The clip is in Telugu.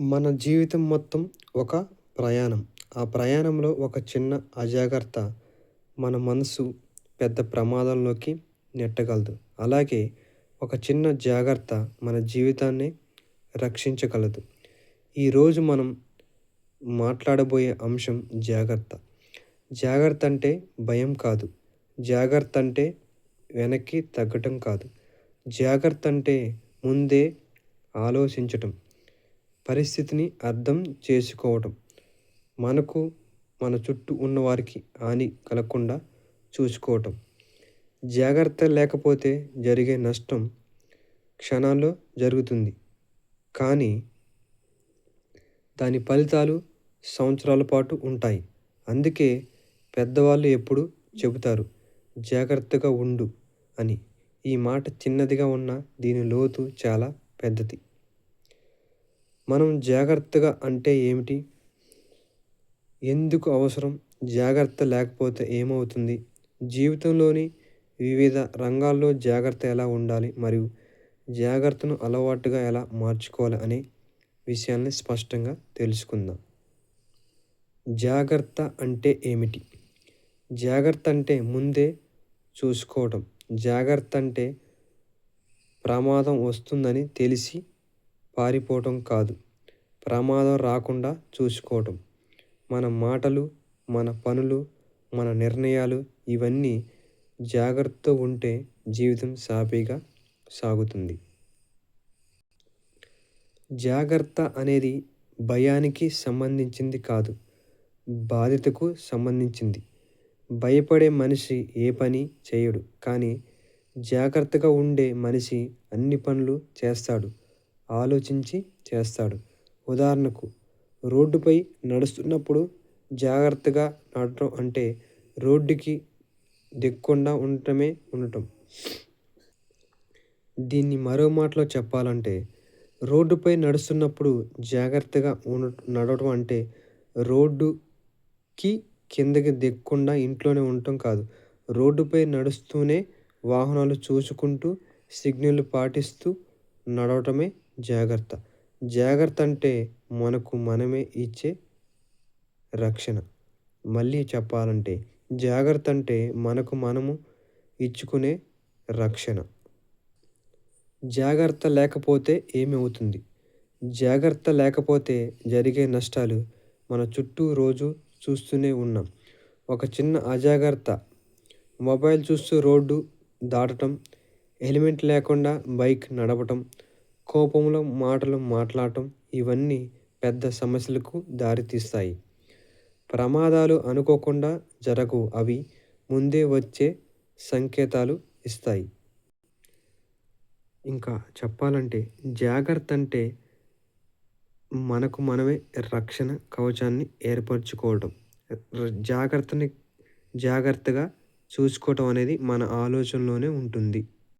మన జీవితం మొత్తం ఒక ప్రయాణం. ఆ ప్రయాణంలో ఒక చిన్న అజాగ్రత్త మన మనసు పెద్ద ప్రమాదంలోకి నెట్టగలదు. అలాగే ఒక చిన్న జాగ్రత్త మన జీవితాన్ని రక్షించగలదు. ఈరోజు మనం మాట్లాడబోయే అంశం జాగ్రత్త. జాగ్రత్త అంటే భయం కాదు. జాగ్రత్త అంటే వెనక్కి తగ్గటం కాదు. జాగ్రత్త అంటే ముందే ఆలోచించటం. పరిస్థితిని అర్థం చేసుకోవటం. మనకు మన చుట్టూ ఉన్నవారికి హాని కలగకుండా చూసుకోవటం. జాగ్రత్త లేకపోతే జరిగే నష్టం క్షణాల్లో జరుగుతుంది. కానీ దాని ఫలితాలు సంవత్సరాల పాటు ఉంటాయి. అందుకే పెద్దవాళ్ళు ఎప్పుడు చెబుతారు జాగ్రత్తగా ఉండు అని. ఈ మాట చిన్నదిగా ఉన్న దీని లోతు చాలా పెద్దది. మనం జాగ్రత్తగా అంటే ఏమిటి? ఎందుకు అవసరం? జాగ్రత్త లేకపోతే ఏమవుతుంది? జీవితంలోని వివిధ రంగాల్లో జాగ్రత్త ఎలా ఉండాలి? మరియు జాగ్రత్తను అలవాటుగా ఎలా మార్చుకోవాలి అనే విషయాన్ని స్పష్టంగా తెలుసుకుందాం. జాగ్రత్త అంటే ఏమిటి? జాగ్రత్త అంటే ముందే చూసుకోవటం. జాగ్రత్త అంటే ప్రమాదం వస్తుందని తెలిసి పారిపోవటం కాదు. ప్రమాదం రాకుండా చూసుకోవటం. మన మాటలు మన పనులు మన నిర్ణయాలు ఇవన్నీ జాగ్రత్తతో ఉంటే జీవితం సాఫీగా సాగుతుంది. జాగ్రత్త అనేది భయానికి సంబంధించింది కాదు బాధ్యతకు సంబంధించింది. భయపడే మనిషి ఏ పని చేయడు కానీ జాగ్రత్తగా ఉండే మనిషి అన్ని పనులు చేస్తాడు. ఆలోచించి చేస్తాడు. ఉదాహరణకు రోడ్డుపై నడుస్తున్నప్పుడు జాగ్రత్తగా నడటం అంటే రోడ్డుకి దిక్కుండా ఉండటమే ఉండటం. దీన్ని మరో మాటలో చెప్పాలంటే రోడ్డుపై నడుస్తున్నప్పుడు జాగ్రత్తగా ఉండ నడవటం అంటే రోడ్డుకి కిందకి దిక్కుండా ఇంట్లోనే ఉండటం కాదు. రోడ్డుపై నడుస్తూనే వాహనాలు చూసుకుంటూ సిగ్నల్ పాటిస్తూ నడవటమే జాగ్రత్త. జాగ్రత్త అంటే మనకు మనమే ఇచ్చే రక్షణ. మళ్ళీ చెప్పాలంటే జాగ్రత్త అంటే మనకు మనము ఇచ్చుకునే రక్షణ. జాగ్రత్త లేకపోతే ఏమి అవుతుంది? జాగ్రత్త లేకపోతే జరిగే నష్టాలు మన చుట్టూ రోజు చూస్తూనే ఉన్నాం. ఒక చిన్న అజాగ్రత్త. మొబైల్ చూస్తూ రోడ్డు దాటడం హెల్మెట్ లేకుండా బైక్ నడపటం కోపంలో మాటలు మాట్లాడటం ఇవన్నీ పెద్ద సమస్యలకు దారితీస్తాయి. ప్రమాదాలు అనుకోకుండా జరగవు. అవి ముందే వచ్చే సంకేతాలు ఇస్తాయి. ఇంకా చెప్పాలంటే జాగ్రత్త అంటే మనకు మనమే రక్షణ కవచాన్ని ఏర్పరచుకోవడం. జాగ్రత్తని జాగ్రత్తగా చూసుకోవటం అనేది మన ఆలోచనలోనే ఉంటుంది.